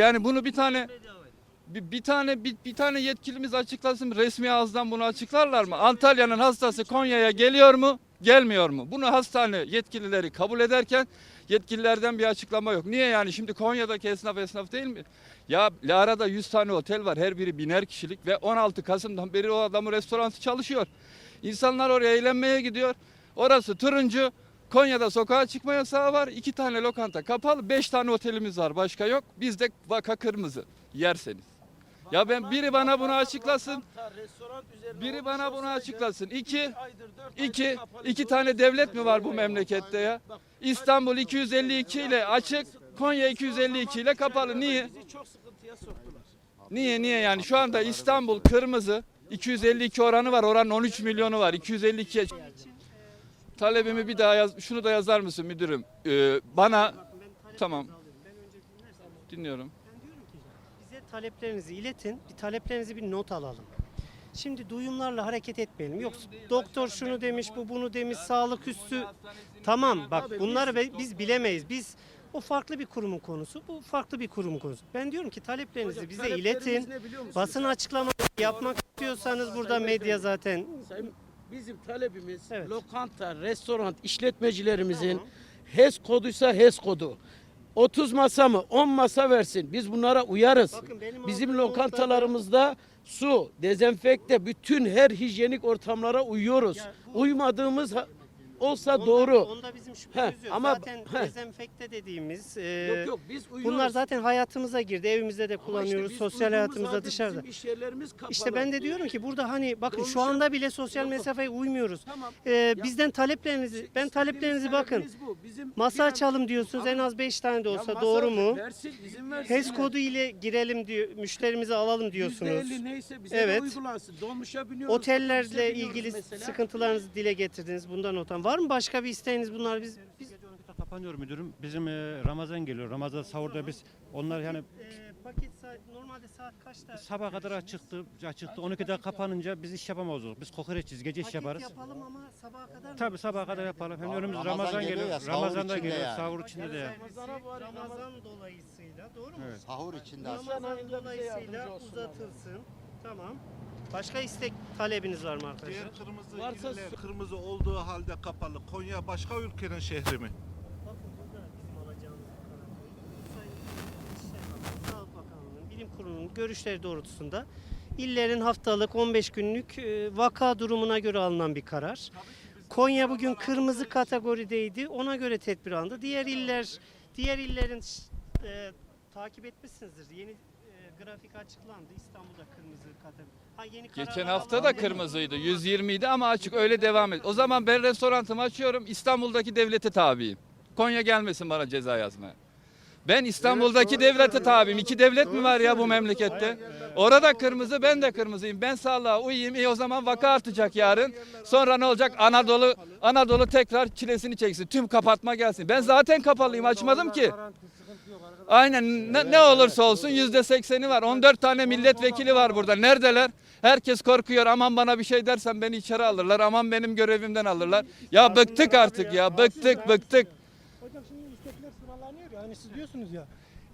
Yani bunu bir tane bir, bir tane bir, bir tane yetkilimiz açıklasın resmi ağızdan bunu açıklarlar mı? Antalya'nın hastası Konya'ya geliyor mu? Gelmiyor mu? Bunu hastane yetkilileri kabul ederken yetkililerden bir açıklama yok. Niye yani şimdi Konya'daki esnaf esnaf değil mi? Ya Lara'da 100 tane otel var. Her biri biner kişilik ve 16 Kasım'dan beri o adamın restoranı çalışıyor. İnsanlar oraya eğlenmeye gidiyor. Orası turuncu. Konya'da sokağa çıkma yasağı var. iki tane lokanta kapalı. Beş tane otelimiz var. Başka yok. Bizde vaka kırmızı. Yerseniz. Ya ben biri bana bunu açıklasın. Biri bana bunu açıklasın. İki, iki, iki tane devlet mi var bu memlekette ya? İstanbul 252 ile açık, Konya 252 ile kapalı. Niye? Niye niye yani şu anda İstanbul kırmızı 252 oranı var. Oranın 13 milyonu var. 252'ye talebimi bir daha yaz. Şunu da yazar mısın müdürüm? Ee, bana tamam dinliyorum. Ben diyorum ki bize taleplerinizi iletin, bir taleplerinizi bir not alalım. Şimdi duyumlarla hareket etmeyelim. Yok doktor şunu demiş, bu bunu demiş, sağlık üstü. Tamam bak bunları be- biz bilemeyiz. Biz o farklı bir kurumun konusu, bu farklı bir kurumun konusu. Ben diyorum ki taleplerinizi bize iletin. Basın açıklaması yapmak istiyorsanız burada medya zaten bizim talebimiz Evet. lokanta, restoran işletmecilerimizin. HES koduysa HES kodu. 30 masa mı 10 masa versin. Biz bunlara uyarız. Bakın benim Bizim aldığım lokantalarımızda su, dezenfekte, bütün her hijyenik ortamlara uyuyoruz. Ya bu- Uymadığımız ha- olsa onda, doğru. Onda bizim şüphemiz yok. ama- zaten heh. dezenfekte dediğimiz e, Yok yok biz uyuyoruz. bunlar zaten hayatımıza girdi. Evimizde de işte kullanıyoruz. biz sosyal hayatımızda dışarıda. İş yerlerimiz kapalı. İşte ben de diyorum ki burada hani bakın şu Dolmuşa- anda bile sosyal Yok, mesafeye uymuyoruz. Tamam. Ee, bizden taleplerinizi, ben taleplerinizi bakın. bu. Bizim Masa açalım diyorsunuz en Ama- az 5 tane de Ya olsa masa doğru mu? Versin, izin versin. HES kodu ile girelim diyor, müşterimizi alalım diyorsunuz. %50 neyse bize Evet. uygulansın. Dolmuşa biniyoruz. Otellerle ilgili mesela. sıkıntılarınızı dile getirdiniz. Bundan notan var mı başka bir isteğiniz bunlar biz biz Gece 12'de kapanıyor müdürüm. Bizim e, Ramazan geliyor. Ramazan sahurda biz onlar yani Ee, paket saat normalde saat kaçta? sabah kadar açıktı. Açıktı. 12'de kapanınca biz iş yapamazdık. Biz kokoreççiz. Gece iş Paket yaparız. yapalım ama sabaha kadar mı? Tabii sabaha kadar yapalım. Hem önümüz Ramazan Ramazan, geliyor geliyor. ya, sahur Ramazan'da içinde geliyor. yani. Sahur içinde de yani. Ramazan dolayısıyla doğru mu? Evet. Sahur içinde. Ramazan dolayısıyla uzatılsın. Tamam. Başka istek talebiniz var mı arkadaşlar? Diğer kırmızı Varsa iller kırmızı olduğu halde kapalı. Konya başka ülkenin şehri mi? Bakın burada bizim alacağımız bir karar koyduk. Sayın İçişleri Bakanı, Sağlık Bakanlığı'nın, Bilim Kurulu'nun görüşleri doğrultusunda illerin haftalık 15 günlük e, vaka durumuna göre alınan bir karar. Konya bugün kırmızı kategorideydi. Ona göre tedbir alındı. Diğer iller diğer illerin e, takip etmişsinizdir. Yeni e, grafik açıklandı. İstanbul'da kırmızı kategori. Ha, yeni Geçen hafta da kırmızıydı. 120 idi ama açık öyle devam et. O zaman ben restoranımı açıyorum. İstanbul'daki devlete tabiyim. Konya gelmesin bana ceza yazmaya. Ben İstanbul'daki devlete tabiyim. İki devlet mi var ya bu memlekette? Orada kırmızı, ben de kırmızıyım. Ben sağlığa uyuyayım. İyi o zaman vaka artacak yarın. Sonra ne olacak? Anadolu Anadolu tekrar çilesini çeksin. Tüm kapatma gelsin. Ben zaten kapalıyım. Açmadım ki. Aynen ne, ne olursa olsun yüzde sekseni var. 14 tane milletvekili var burada. Neredeler? Herkes korkuyor. Aman bana bir şey dersen beni içeri alırlar. Aman benim görevimden alırlar. Ya bıktık artık ya. Bıktık bıktık. Hocam şimdi istekler sıralanıyor ya hani siz diyorsunuz ya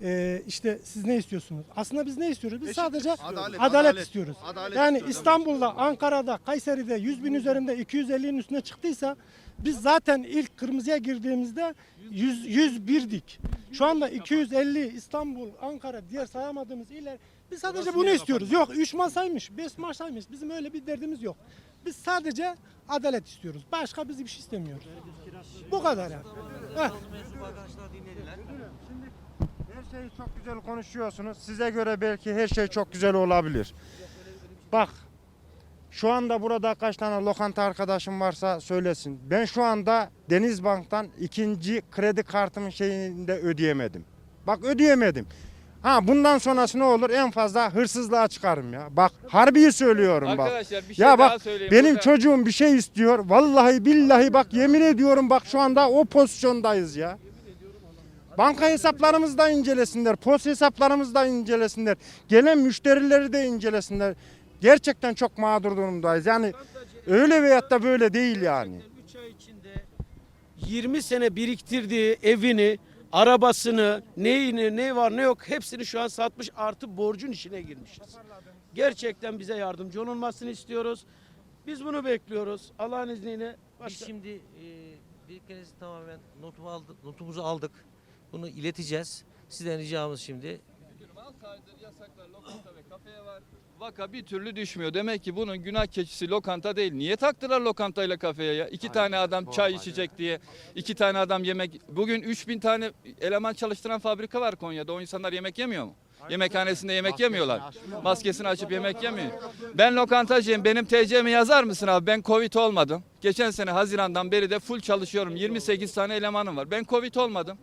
e, işte siz ne istiyorsunuz? Aslında biz ne istiyoruz? Biz sadece adalet, Adalet, istiyoruz. adalet yani istiyoruz. İstanbul'da, Ankara'da, Kayseri'de 100 bin üzerinde 250'nin üstüne çıktıysa biz zaten ilk kırmızıya girdiğimizde 100, 101'dik. Şu anda 250 İstanbul, Ankara, diğer sayamadığımız iller biz sadece bunu istiyoruz. Yok 3 masaymış, 5 masaymış. Bizim öyle bir derdimiz yok. Biz sadece adalet istiyoruz. Başka biz bir şey istemiyoruz. Bu kadar yani. Heh. Her şeyi çok güzel konuşuyorsunuz. Size göre belki her şey çok güzel olabilir. Bak şu anda burada kaç tane lokanta arkadaşım varsa söylesin. Ben şu anda Denizbank'tan ikinci kredi kartımın şeyinde ödeyemedim. Bak ödeyemedim. Ha bundan sonrası ne olur? En fazla hırsızlığa çıkarım ya. Bak harbiyi söylüyorum bak. Arkadaşlar bir şey Ya daha bak söyleyeyim. benim burada. çocuğum bir şey istiyor. Vallahi billahi bak yemin ediyorum bak şu anda o pozisyondayız ya. Banka hesaplarımızı da incelesinler. Post hesaplarımızı da incelesinler. Gelen müşterileri de incelesinler. Gerçekten çok mağdur durumdayız. Yani öyle veyahut da böyle değil yani. 3 ay içinde 20 sene biriktirdiği evini arabasını, neyini, ne var ne yok hepsini şu an satmış artı borcun içine girmişiz. Gerçekten bize yardımcı olunmasını istiyoruz. Biz bunu bekliyoruz. Allah'ın izniyle. Biz Başka... şimdi e, dediklerinizi tamamen notumu aldık, notumuzu aldık. Bunu ileteceğiz. Sizden ricamız şimdi 6 aydır yasaklar lokanta ve kafeye var. Vaka bir türlü düşmüyor. Demek ki bunun günah keçisi lokanta değil. Niye taktılar lokantayla kafeye ya? İki tane adam çay içecek diye. iki tane adam yemek. Bugün 3000 tane eleman çalıştıran fabrika var Konya'da. O insanlar yemek yemiyor mu? Yemekhanesinde yemek yemiyorlar. Maskesini açıp yemek yemiyor. Ben lokantacıyım. Benim TC'mi yazar mısın abi? Ben Covid olmadım. Geçen sene Haziran'dan beri de full çalışıyorum. 28 tane elemanım var. Ben Covid olmadım.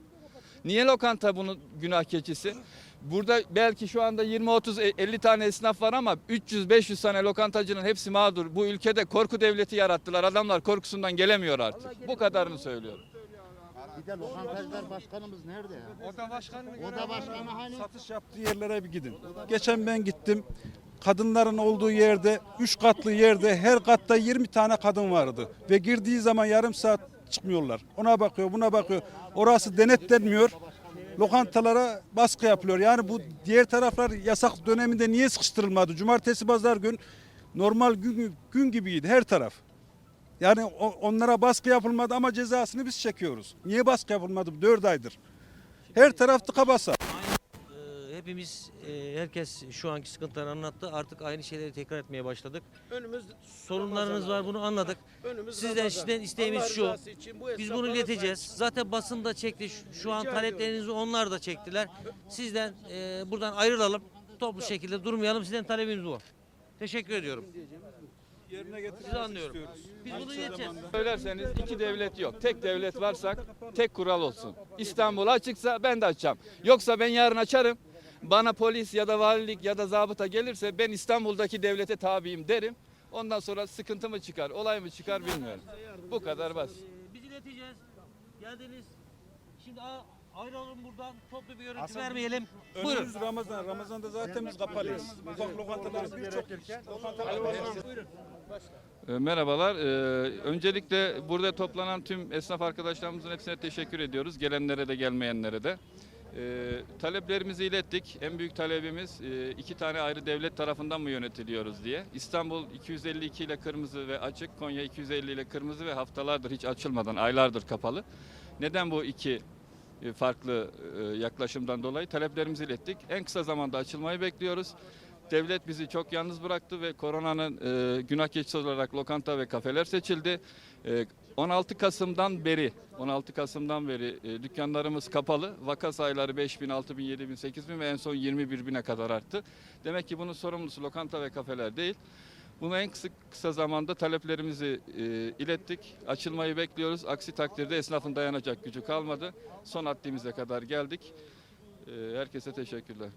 Niye lokanta bunun günah keçisi? Burada belki şu anda 20 30 e- 50 tane esnaf var ama 300 500 tane lokantacının hepsi mağdur. Bu ülkede korku devleti yarattılar. Adamlar korkusundan gelemiyor artık. Bu kadarını söylüyorum. Bir de lokantacılar başkanımız nerede ya? Oda başkanı Oda başkanı hani? satış yaptığı yerlere bir gidin. Geçen ben gittim. Kadınların olduğu yerde, 3 katlı yerde her katta 20 tane kadın vardı. Ve girdiği zaman yarım saat çıkmıyorlar. Ona bakıyor, buna bakıyor. Orası denetlenmiyor. Lokantalara baskı yapılıyor. Yani bu diğer taraflar yasak döneminde niye sıkıştırılmadı? Cumartesi pazar gün normal gün, gün gibiydi her taraf. Yani onlara baskı yapılmadı ama cezasını biz çekiyoruz. Niye baskı yapılmadı? 4 aydır. Her taraf tıka basa. Hepimiz, e, herkes şu anki sıkıntıları anlattı. Artık aynı şeyleri tekrar etmeye başladık. Önümüz Sorunlarınız var bunu anladık. Önümüz Sizden Ramazan. sizden isteğimiz Allah şu. rızası için bu Biz bunu esnaflara ileteceğiz. Zaten basın da çekti. Şu- Şu an Rica taleplerinizi onlar da çektiler. Sizden e, buradan ayrılalım. Toplu şekilde durmayalım. Sizden talebimiz bu. Teşekkür ediyorum. Yerine Sizi anlıyorum. Biz bunu ileteceğiz. Söylerseniz iki devlet yok. Tek devlet varsak tek kural olsun. İstanbul açıksa ben de açacağım. Yoksa ben yarın açarım. Bana polis ya da valilik ya da zabıta gelirse ben İstanbul'daki devlete tabiyim derim. Ondan sonra sıkıntı mı çıkar, olay mı çıkar bilmiyorum. Bu kadar basit. Ee, Biz ileteceğiz. Geldiniz. Şimdi a- ayrılalım buradan. Toplu bir görüntü vermeyelim. Buyurun. Önümüz Ramazan. Ramazan'da zaten biz kapalıyız. Ufak lokantalar birçok lokantalar var. E, Merhabalar. E, Öncelikle burada toplanan tüm esnaf arkadaşlarımızın hepsine teşekkür ediyoruz. Gelenlere de gelmeyenlere de. E, taleplerimizi ilettik. En büyük talebimiz e, iki tane ayrı devlet tarafından mı yönetiliyoruz diye. İstanbul 252 ile kırmızı ve açık, Konya 250 ile kırmızı ve haftalardır hiç açılmadan, aylardır kapalı. Neden bu iki e, farklı e, yaklaşımdan dolayı taleplerimizi ilettik. En kısa zamanda açılmayı bekliyoruz. Devlet bizi çok yalnız bıraktı ve koronanın e, günah keçisi olarak lokanta ve kafeler seçildi. E, 16 Kasım'dan beri 16 Kasım'dan beri e, dükkanlarımız kapalı. Vaka sayıları 5 bin, 6 bin, 7 bin, 8 bin ve en son 21 bine kadar arttı. Demek ki bunun sorumlusu lokanta ve kafeler değil. Bunu en kısa, kısa zamanda taleplerimizi e, ilettik. Açılmayı bekliyoruz. Aksi takdirde esnafın dayanacak gücü kalmadı. Son haddimize kadar geldik. E, herkese teşekkürler.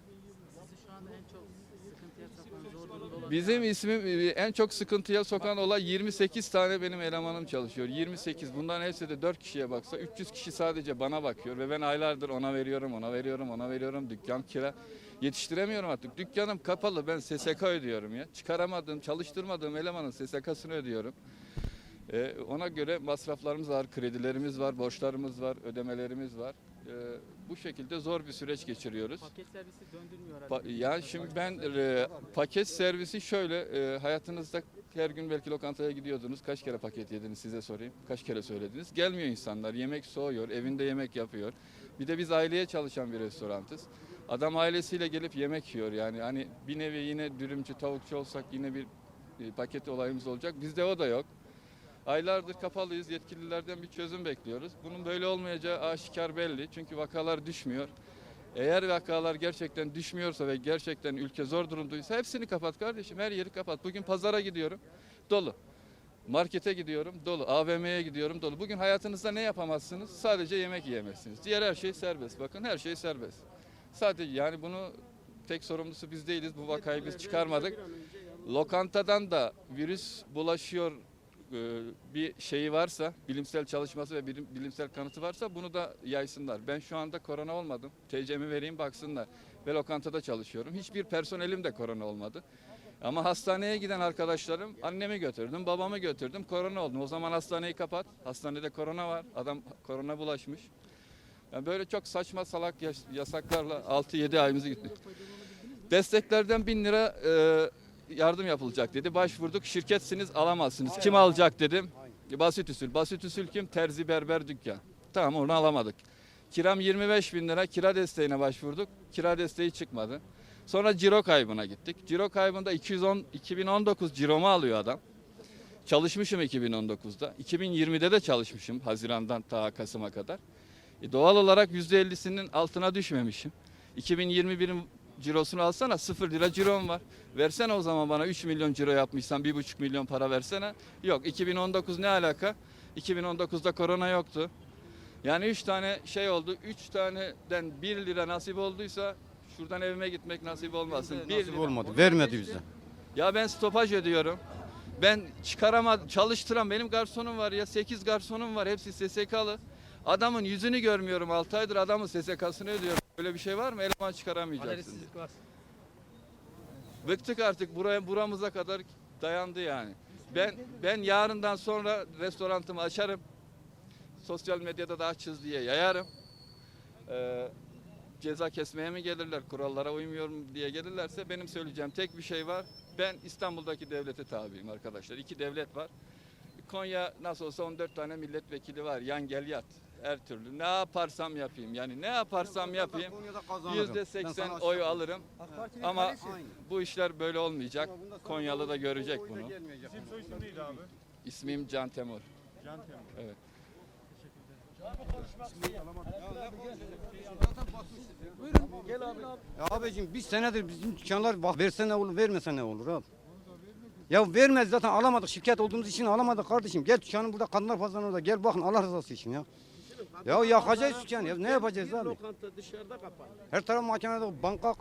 Bizim ismim e, en çok sıkıntıya sokan olay 28 tane benim elemanım çalışıyor. 28. Bunların hepsi de 4 kişiye baksa 300 kişi sadece bana bakıyor ve ben aylardır ona veriyorum, ona veriyorum, ona veriyorum. Dükkan kira yetiştiremiyorum artık. Dükkanım kapalı. Ben SSK ödüyorum ya. Çıkaramadığım, çalıştırmadığım elemanın SSK'sını ödüyorum. Ee, ona göre masraflarımız var, kredilerimiz var, borçlarımız var, ödemelerimiz var. Ee, bu şekilde zor bir süreç geçiriyoruz. Paket servisi döndürmüyor Pa- ya şimdi ben e, paket servisi şöyle e, hayatınızda her gün belki lokantaya gidiyordunuz. Kaç kere paket yediniz size sorayım. Kaç kere söylediniz? Gelmiyor insanlar. Yemek soğuyor. Evinde yemek yapıyor. Bir de biz aileye çalışan bir restorantız. Adam ailesiyle gelip yemek yiyor. Yani hani bir nevi yine dürümcü tavukçu olsak yine bir e, paket olayımız olacak. Bizde o da yok. Aylardır kapalıyız. Yetkililerden bir çözüm bekliyoruz. Bunun böyle olmayacağı aşikar belli. Çünkü vakalar düşmüyor. Eğer vakalar gerçekten düşmüyorsa ve gerçekten ülke zor durumdaysa hepsini kapat kardeşim. Her yeri kapat. Bugün pazara gidiyorum. Dolu. Markete gidiyorum. Dolu. AVM'ye gidiyorum. Dolu. Bugün hayatınızda ne yapamazsınız? Sadece yemek yiyemezsiniz. Diğer her şey serbest. Bakın her şey serbest. Sadece yani bunu tek sorumlusu biz değiliz. Bu vakayı biz çıkarmadık. Lokantadan da virüs bulaşıyor bir şeyi varsa, bilimsel çalışması ve bilim- bilimsel kanıtı varsa bunu da yaysınlar. Ben şu anda korona olmadım. TC'mi vereyim baksınlar. Ve lokantada çalışıyorum. Hiçbir personelim de korona olmadı. Ama hastaneye giden arkadaşlarım annemi götürdüm, babamı götürdüm. Korona oldum. O zaman hastaneyi kapat. Hastanede korona var. Adam korona bulaşmış. Yani böyle çok saçma salak yas- yasaklarla 6-7 ayımızı gitti. Desteklerden 1000 lira e, yardım yapılacak dedi. Başvurduk. Şirketsiniz alamazsınız. Kim alacak dedim. Basit usul. Basit usul kim? Terzi berber dükkan. Tamam onu alamadık. Kiram 25 bin lira. Kira desteğine başvurduk. Kira desteği çıkmadı. Sonra ciro kaybına gittik. Ciro kaybında 210 2019 ciromu alıyor adam. Çalışmışım 2019'da. 2020'de de çalışmışım Haziran'dan ta Kasım'a kadar. E, doğal olarak %50'sinin altına düşmemişim. 2021'in cirosunu alsana 0 lira cirom var. Versene o zaman bana 3 milyon ciro yapmışsan 1,5 milyon para versene. Yok 2019 ne alaka? 2019'da korona yoktu. Yani 3 tane şey oldu. 3 taneden 1 lira nasip olduysa şuradan evime gitmek nasip olmasın. Bir Nasip lira. olmadı. Vermedi bize. Ya ben stopaj ödüyorum. Ben çıkaramadım, çalıştıran benim garsonum var ya 8 garsonum var hepsi SSK'lı. Adamın yüzünü görmüyorum 6 aydır adamın SSK'sını ödüyorum. Böyle bir şey var mı? Eleman çıkaramayacaksın. diye. Bıktık artık buraya buramıza kadar dayandı yani. Ben ben yarından sonra restorantımı açarım. Sosyal medyada da açız diye yayarım. Ee, ceza kesmeye mi gelirler, kurallara uymuyorum diye gelirlerse benim söyleyeceğim tek bir şey var. Ben İstanbul'daki devlete tabiyim arkadaşlar. İki devlet var. Konya nasıl olsa 14 tane milletvekili var. Yan gel yat. Her türlü. Ne yaparsam yapayım. Yani ne yaparsam yapayım. Yüzde seksen oy alırım. Ama bu işler böyle olmayacak. Konyalı da görecek bunu. İsim soy isim neydi abi? İsmim Can Temur. Can Temur. Evet. Ya abicim bir senedir bizim dükkanlar bak verse ne olur vermese ne olur abi. Ya vermez zaten alamadık şirket olduğumuz için alamadık kardeşim. Gel dükkanın burada kadınlar fazla orada gel bakın Allah rızası için ya. Ya yakacağız dükkanı ya ne yapacağız abi? lokanta dışarıda kapandı. Her taraf makinede banka